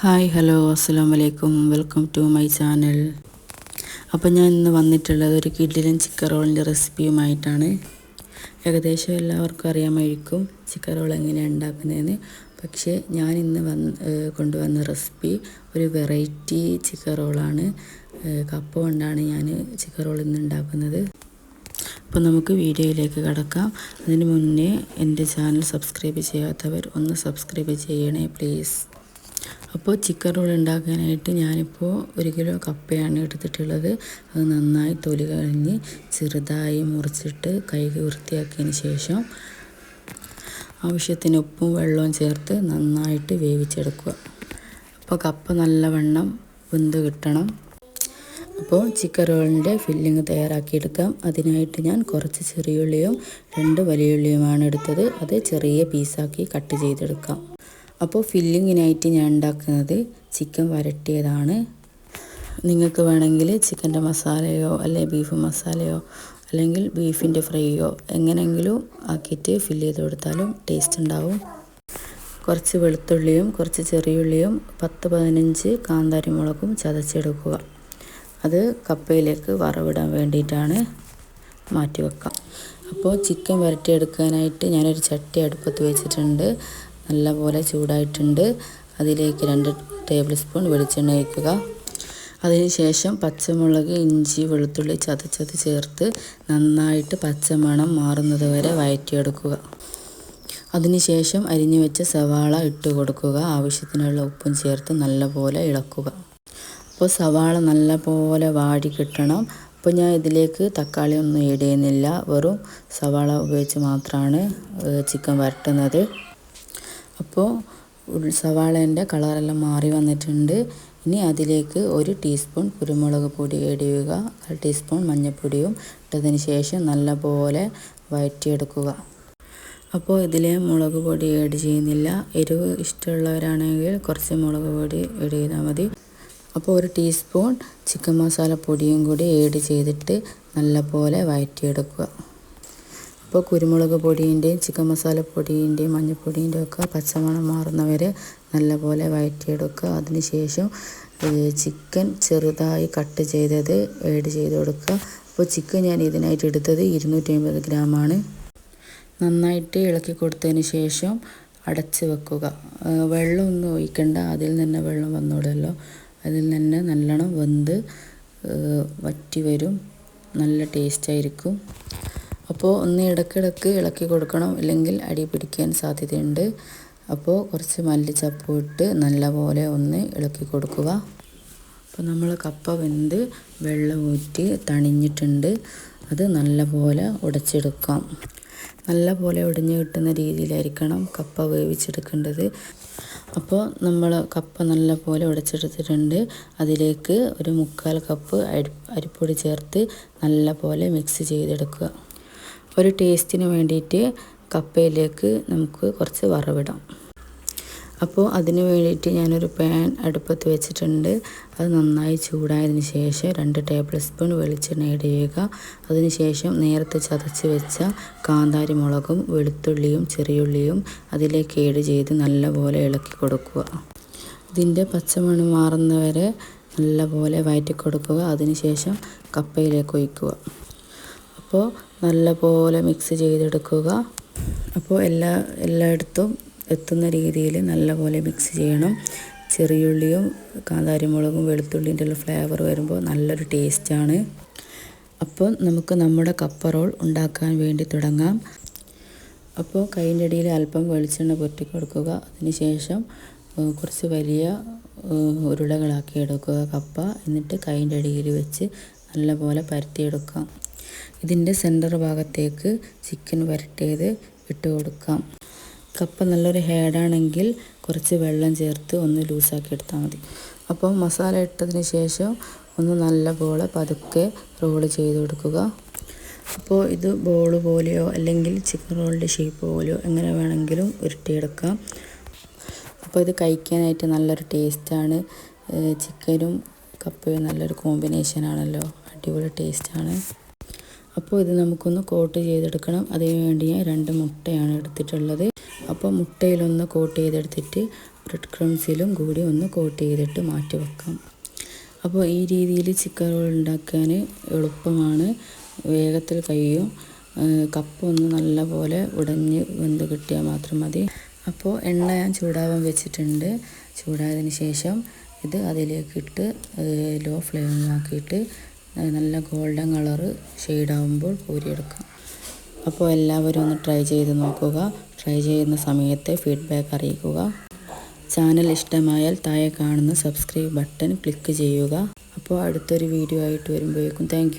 Hi hello അസ്സാം വലൈക്കും welcome to my channel. അപ്പോൾ ഞാൻ ഇന്ന് വന്നിട്ടുള്ളത് ഒരു കിഡിലും ചിക്കൻ റോളിന്റെ റെസിപ്പിയുമായിട്ടാണ്. ഏകദേശം എല്ലാവർക്കും അറിയാമായിരിക്കും ചിക്കൻ റോൾ എങ്ങനെയാണ് ഉണ്ടാക്കുന്നതെന്ന്. പക്ഷേ ഞാൻ ഇന്ന് വന്ന് കൊണ്ടുവന്ന റെസിപ്പി ഒരു വെറൈറ്റി ചിക്കൻ റോളാണ്. കപ്പ കൊണ്ടാണ് ഞാൻ ചിക്കൻ റോൾ ഇന്ന് ഉണ്ടാക്കുന്നത്. അപ്പോൾ നമുക്ക് വീഡിയോയിലേക്ക് കടക്കാം. അതിന് മുന്നേ എന്റെ ചാനൽ സബ്സ്ക്രൈബ് ചെയ്യാത്തവർ ഒന്ന് സബ്സ്ക്രൈബ് ചെയ്യണേ പ്ലീസ്. അപ്പോൾ ചിക്കൻ റോൾ ഉണ്ടാക്കാനായിട്ട് ഞാനിപ്പോൾ ഒരു കിലോ കപ്പയാണ് എടുത്തിട്ടുള്ളത്. അത് നന്നായി തൊലി കഴിഞ്ഞ് ചെറുതായി മുറിച്ചിട്ട് കൈ വൃത്തിയാക്കിയതിന് ശേഷം ആവശ്യത്തിന് ഉപ്പും വെള്ളവും ചേർത്ത് നന്നായിട്ട് വേവിച്ചെടുക്കുക. അപ്പോൾ കപ്പ നല്ലവണ്ണം വെന്ത് കിട്ടണം. അപ്പോൾ ചിക്കൻ റോളിന്റെ ഫില്ലിങ് തയ്യാറാക്കിയെടുക്കാം. അതിനായിട്ട് ഞാൻ കുറച്ച് ചെറിയുള്ളിയും രണ്ട് വലിയുള്ളിയുമാണ് എടുത്തത്. അത് ചെറിയ പീസാക്കി കട്ട് ചെയ്തെടുക്കാം. അപ്പോൾ ഫില്ലിങ്ങിനായിട്ട് ഞാൻ ഉണ്ടാക്കുന്നത് ചിക്കൻ വരട്ടിയതാണ്. നിങ്ങൾക്ക് വേണമെങ്കിൽ ചിക്കന്റെ മസാലയോ അല്ലെങ്കിൽ ബീഫ് മസാലയോ അല്ലെങ്കിൽ ബീഫിന്റെ ഫ്രൈയോ എങ്ങനെയെങ്കിലും ആക്കിയിട്ട് ഫില്ല് ചെയ്ത് കൊടുത്താലും ടേസ്റ്റ് ഉണ്ടാവും. കുറച്ച് വെളുത്തുള്ളിയും കുറച്ച് ചെറിയുള്ളിയും പത്ത് പതിനഞ്ച് കാന്താരി മുളകും ചതച്ചെടുക്കുക. അത് കപ്പയിലേക്ക് വറവിടാൻ വേണ്ടിയിട്ടാണ് മാറ്റി വെക്കാം അപ്പോൾ ചിക്കൻ വരട്ടിയെടുക്കാനായിട്ട് ഞാനൊരു ചട്ടി അടുപ്പത്ത് വെച്ചിട്ടുണ്ട്. നല്ലപോലെ ചൂടായിട്ടുണ്ട്. അതിലേക്ക് രണ്ട് ടേബിൾ സ്പൂൺ വെളിച്ചെണ്ണ ഒഴിക്കുക. അതിനുശേഷം പച്ചമുളക് ഇഞ്ചി വെളുത്തുള്ളി ചതച്ചത് ചേർത്ത് നന്നായിട്ട് പച്ചമണം മാറുന്നത് വരെ വഴറ്റിയെടുക്കുക അതിനുശേഷം അരിഞ്ഞു വെച്ച സവാള ഇട്ട് കൊടുക്കുക. ആവശ്യത്തിനുള്ള ഉപ്പും ചേർത്ത് നല്ലപോലെ ഇളക്കുക. അപ്പോൾ സവാള നല്ലപോലെ വാടി കിട്ടണം. അപ്പോൾ ഞാൻ ഇതിലേക്ക് തക്കാളി ഒന്നും ആഡ് ചെയ്യുന്നില്ല. വെറും സവാള ഉപയോഗിച്ച് മാത്രമാണ് ചിക്കൻ വരട്ടുന്നത്. അപ്പോൾ സവാളേന്റെ കളറെല്ലാം മാറി വന്നിട്ടുണ്ട്. ഇനി അതിലേക്ക് ഒരു ടീസ്പൂൺ കുരുമുളക് പൊടി ഇടിയുക അര ടീസ്പൂൺ മഞ്ഞൾപ്പൊടിയും ഇട്ടതിന് ശേഷം നല്ലപോലെ വഴറ്റിയെടുക്കുക അപ്പോൾ ഇതിൽ മുളക് പൊടി ആഡ് ചെയ്യുന്നില്ല. എരിവ് ഇഷ്ടമുള്ളവരാണെങ്കിൽ കുറച്ച് മുളക് പൊടി ആഡ് ചെയ്താൽ മതി. അപ്പോൾ ഒരു ടീസ്പൂൺ ചിക്കൻ മസാല പൊടിയും കൂടി ആഡ് ചെയ്തിട്ട് നല്ലപോലെ വഴറ്റിയെടുക്കുക അപ്പോൾ കുരുമുളക് പൊടിന്റെയും ചിക്കൻ മസാല പൊടിന്റെയും മഞ്ഞൾപ്പൊടിന്റെയും ഒക്കെ പച്ചമണം മാറുന്നവരെ നല്ലപോലെ വഴറ്റിയെടുക്കുക അതിനുശേഷം ചിക്കൻ ചെറുതായി കട്ട് ചെയ്തത് ഏഡ് ചെയ്ത് കൊടുക്കുക. അപ്പോൾ ചിക്കൻ ഞാൻ ഇതിനായിട്ട് എടുത്തത് ഇരുന്നൂറ്റി അമ്പത് ഗ്രാമാണ് നന്നായിട്ട് ഇളക്കി കൊടുത്തതിന് ശേഷം അടച്ച് വെക്കുക. വെള്ളമൊന്നും ഒഴിക്കണ്ട. അതിൽ നിന്ന് വെള്ളം വന്നോടല്ലോ. അതിൽ നിന്ന് നല്ലോണം വെന്ത് വറ്റി വരും. നല്ല ടേസ്റ്റായിരിക്കും അപ്പോൾ ഒന്ന് ഇടയ്ക്കിടയ്ക്ക് ഇളക്കി കൊടുക്കണം. ഇല്ലെങ്കിൽ അടി പിടിക്കാൻ സാധ്യതയുണ്ട്. അപ്പോൾ കുറച്ച് മല്ലിച്ചപ്പ് ഇട്ട് നല്ലപോലെ ഒന്ന് ഇളക്കി കൊടുക്കുക. അപ്പോൾ നമ്മൾ കപ്പ വെന്ത് വെള്ളം ഊറ്റി തണിഞ്ഞിട്ടുണ്ട്. അത് നല്ലപോലെ ഉടച്ചെടുക്കാം. നല്ലപോലെ ഒടിഞ്ഞു കിട്ടുന്ന രീതിയിലായിരിക്കണം കപ്പ വേവിച്ചെടുക്കേണ്ടത്. അപ്പോൾ നമ്മൾ കപ്പ നല്ലപോലെ ഉടച്ചെടുത്തിട്ടുണ്ട്. അതിലേക്ക് ഒരു മുക്കാൽ കപ്പ് അരി അരിപ്പൊടി ചേർത്ത് നല്ലപോലെ മിക്സ് ചെയ്തെടുക്കുക. ഒരു ടേസ്റ്റിന് വേണ്ടിയിട്ട് കപ്പയിലേക്ക് നമുക്ക് കുറച്ച് വറവിടാം. അപ്പോൾ അതിന് വേണ്ടിയിട്ട് ഞാനൊരു പാൻ അടുപ്പത്ത് വെച്ചിട്ടുണ്ട്. അത് നന്നായി ചൂടായതിന് ശേഷം രണ്ട് ടേബിൾ സ്പൂൺ വെളിച്ചെണ്ണ ആഡ് ചെയ്യുക അതിനുശേഷം നേരത്തെ ചതച്ച് വെച്ച കാന്താരി മുളകും വെളുത്തുള്ളിയും ചെറിയുള്ളിയും അതിലേക്ക് ഏഡ് ചെയ്ത് നല്ലപോലെ ഇളക്കി കൊടുക്കുക. ഇതിന്റെ പച്ചമണം മാറുന്നവരെ നല്ലപോലെ വയറ്റി കൊടുക്കുക അതിനുശേഷം കപ്പയിലേക്ക് ഒഴിക്കുക. അപ്പോൾ നല്ലപോലെ മിക്സ് ചെയ്തെടുക്കുക. അപ്പോൾ എല്ലാ എല്ലായിടത്തും എത്തുന്ന രീതിയിൽ നല്ലപോലെ മിക്സ് ചെയ്യണം. ചെറിയുള്ളിയും കാന്താരിമുളകും വെളുത്തുള്ളിന്റെ ഉള്ള ഫ്ലേവർ വരുമ്പോൾ നല്ലൊരു ടേസ്റ്റാണ് അപ്പോൾ നമുക്ക് നമ്മുടെ കപ്പ റോൾ ഉണ്ടാക്കാൻ വേണ്ടി തുടങ്ങാം. അപ്പോൾ കൈന്റെ അടിയിൽ അല്പം വെളിച്ചെണ്ണ പുരട്ടി കൊടുക്കുക. അതിനുശേഷം കുറച്ച് വലിയ ഉരുളകളാക്കി എടുക്കുക കപ്പ. എന്നിട്ട് കൈന്റെ അടിയിൽ വെച്ച് നല്ലപോലെ പരത്തിയെടുക്കാം. ഇതിന്റെ സെന്റർ ഭാഗത്തേക്ക് ചിക്കൻ വരട്ടിയത് ഇട്ട് കൊടുക്കാം. കപ്പ നല്ലൊരു ഹേഡാണെങ്കിൽ കുറച്ച് വെള്ളം ചേർത്ത് ഒന്ന് ലൂസാക്കി എടുത്താൽ മതി. അപ്പോൾ മസാല ഇട്ടതിന് ശേഷം ഒന്ന് നല്ലപോലെ പതുക്കെ റോൾ ചെയ്ത് കൊടുക്കുക. അപ്പോൾ ഇത് ബോൾ പോലെയോ അല്ലെങ്കിൽ ചിക്കൻ റോളിന്റെ ഷേപ്പ് പോലെയോ എങ്ങനെ വേണമെങ്കിലും ഉരുട്ടിയെടുക്കാം. അപ്പോൾ ഇത് കഴിക്കാനായിട്ട് നല്ലൊരു ടേസ്റ്റാണ് ചിക്കനും കപ്പയും നല്ലൊരു കോമ്പിനേഷനാണല്ലോ അടിപൊളി ടേസ്റ്റാണ് അപ്പോൾ ഇത് നമുക്കൊന്ന് കോട്ട് ചെയ്തെടുക്കണം. അതിന് വേണ്ടി ഞാൻ രണ്ട് മുട്ടയാണ് എടുത്തിട്ടുള്ളത്. അപ്പോൾ മുട്ടയിലൊന്ന് കോട്ട് ചെയ്തെടുത്തിട്ട് ബ്രെഡ് ക്രംസിലും കൂടി ഒന്ന് കോട്ട് ചെയ്തിട്ട് മാറ്റി വെക്കാം. അപ്പോൾ ഈ രീതിയിൽ ചിക്കൻ റോൾ ഉണ്ടാക്കാൻ എളുപ്പമാണ്. വേഗത്തിൽ കഴിയും. കപ്പ് ഒന്ന് നല്ല ഉടഞ്ഞ് വെന്ത് കിട്ടിയാൽ മാത്രം മതി. അപ്പോൾ എണ്ണ ഞാൻ ചൂടാവാൻ വെച്ചിട്ടുണ്ട്. ചൂടായതിന് ശേഷം ഇത് അതിലേക്ക് ഇട്ട് ലോ ഫ്ലെയിമിലാക്കിയിട്ട് നല്ല ഗോൾഡൻ കളറ് ഷെയ്ഡാകുമ്പോൾ കോരിയെടുക്കാം. അപ്പോൾ എല്ലാവരും ഒന്ന് ട്രൈ ചെയ്ത് നോക്കുക. ട്രൈ ചെയ്യുന്ന സമയത്ത് ഫീഡ്ബാക്ക് അറിയിക്കുക. ചാനൽ ഇഷ്ടമായാൽ താഴെ കാണുന്ന സബ്സ്ക്രൈബ് ബട്ടൺ ക്ലിക്ക് ചെയ്യുക. അപ്പോൾ അടുത്തൊരു വീഡിയോ ആയിട്ട് വരുമ്പോഴേക്കും. താങ്ക്